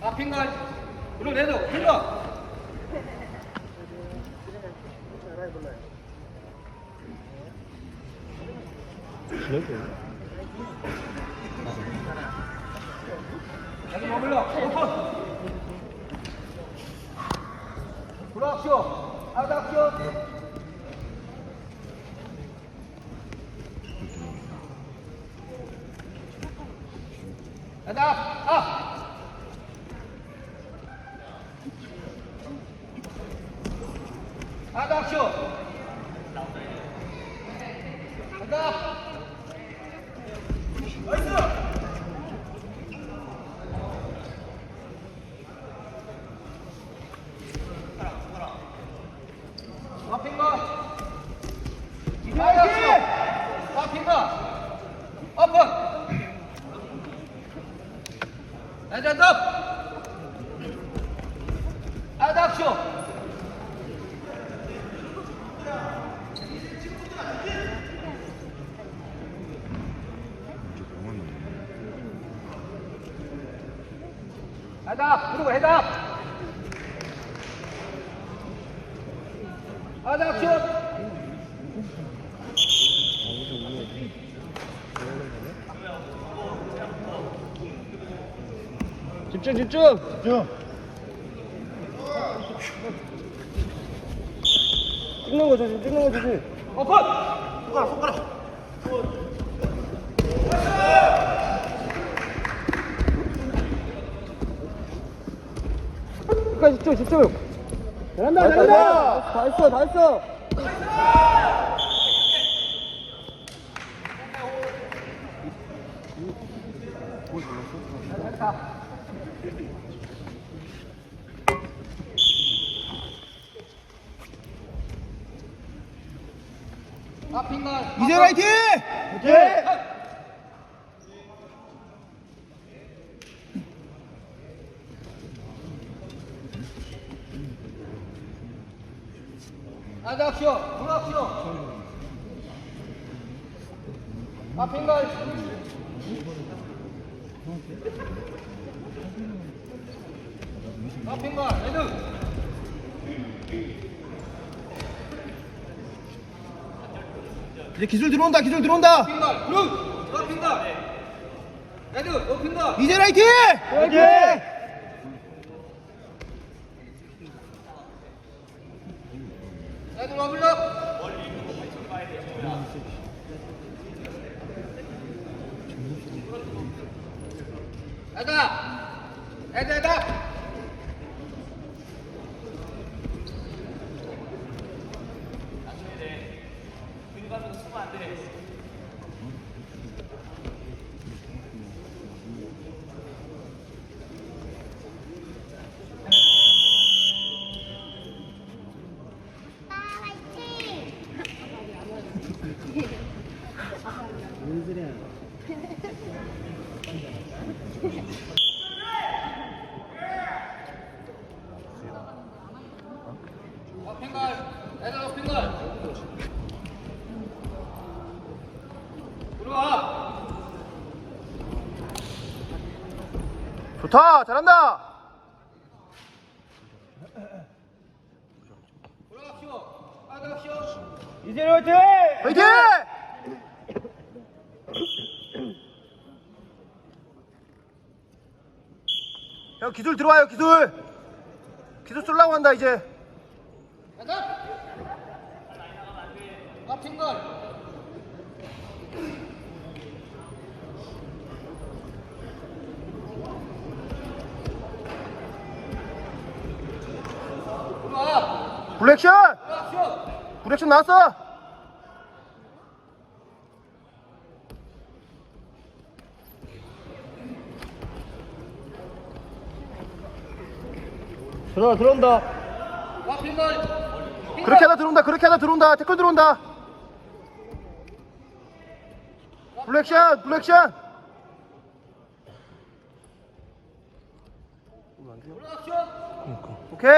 마핑가 일로 내줘 핑가 여기 머물러 오픈 브락쇼 아닥쇼 아 아닥쇼 아닥 마핑가 아닥쇼 마핑가. 오픈 레전드 아닥쇼. 아닥 그리고 해닥 집중 집중! 쭉. 찍는 거 조심 찍는 거 조심 오픈 손가락, 손가락. 끝까지 집중 집중 잘한다 잘한다! 다 했어 다 했어 이제 화이팅! 오케이 아닥쇼 브락쇼 마핑가 마핑가 레드. 이제 기술 들어온다, 기술 들어온다. 마핑가 루 마핑가 레드 높인가 이제 화이팅! 화이팅 어, 핑갈 에다 핑갈 들어와 좋다, 잘한다. 이제 화이팅 화이팅! 형 기술 들어와요, 기술. 기술 쏠라고 한다 이제. 들어와 블랙샷! 브락쇼 블랙샷 나왔어. 들어온다 와 핑갈 그렇게 하다 들어온다. 그렇게 하다 들어온다. 태클 들어온다. 블랙샷, 블랙샷. 오케이.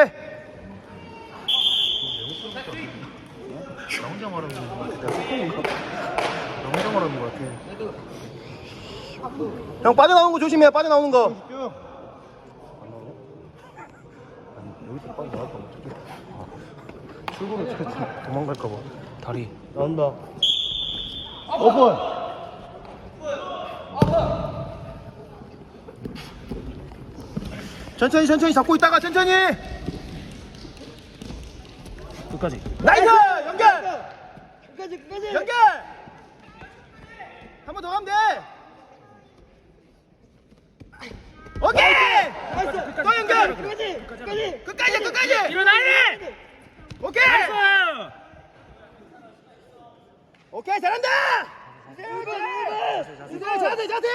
나 혼자 말하는 거 같아. 나 혼자 말하는 거 같아. 형 빠져나오는 거 조심해. 빠져나오는 거. 여기서 빠져 나갈까 봐. 저쪽. 출구로 저 도망갈까 봐. 다리. 나온다. 오픈. 천천히 천천히 잡고 있다가 천천히. 끝까지. 나이스 연결. 끝까지 끝까지 연결. 한 번 더 가면 돼. 오케이. 나이스 또 연결. 끝까지 끝까지 끝까지. 일어나래 오케이. 오케이 잘한다. 1번 1번 이거 자세 자세.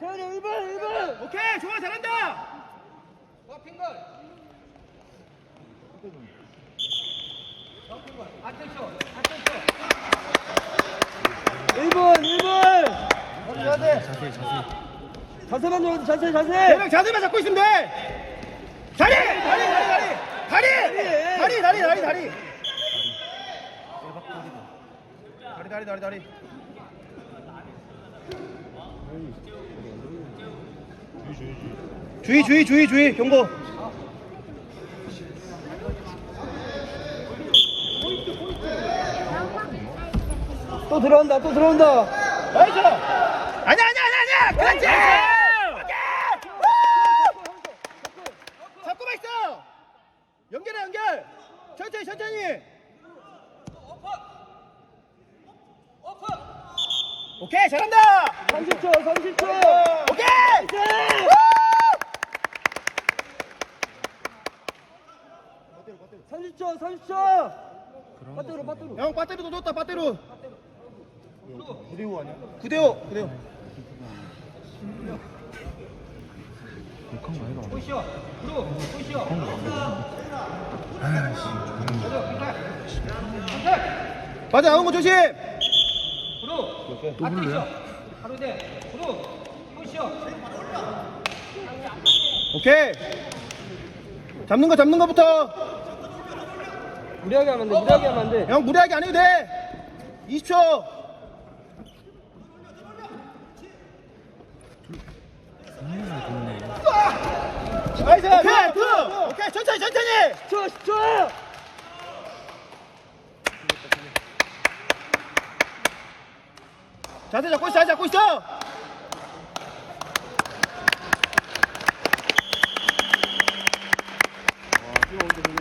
세현이 1번 1번 오케이 좋아 잘한다. 와 핑걸. 아텐션 아텐션. 1번 1번 자세. 자세만 좀 자세 자세 대령 자세만 잡고 있으면 돼. 다리 다리 다리 다리 다리 다리 다리 다리 다리. 다리 다리 다리. 주의 주의 주의 주의 경고. 또 들어온다 또 들어온다 나이스. 아니야 아니야 아니야 아니야. 그렇지. 오케이. 우! 잡고만 있어. 연결해 연결. 천천히 천천히. 오케이 잘한다. 30초 30초 오케이. 우! 30초 30초 빠뜨로 빠뜨로 형 배터리도 줬다 배터리. 9대5 아니야? 9대5 9대5 북한 가이가 왔네 북한 가 아이씨 맞아 나온 거 조심 또 불러요? 오케이 잡는 거 잡는 거부터 무리하게 하면 돼. 무리하게 하면 안 돼. 형 무리하게 안 해도 돼 20초 나이스! 오케이 투 오케이 천천히 천천히! 10초 자세 잡고 있어 자세 잡고 있어. 뛰어오는데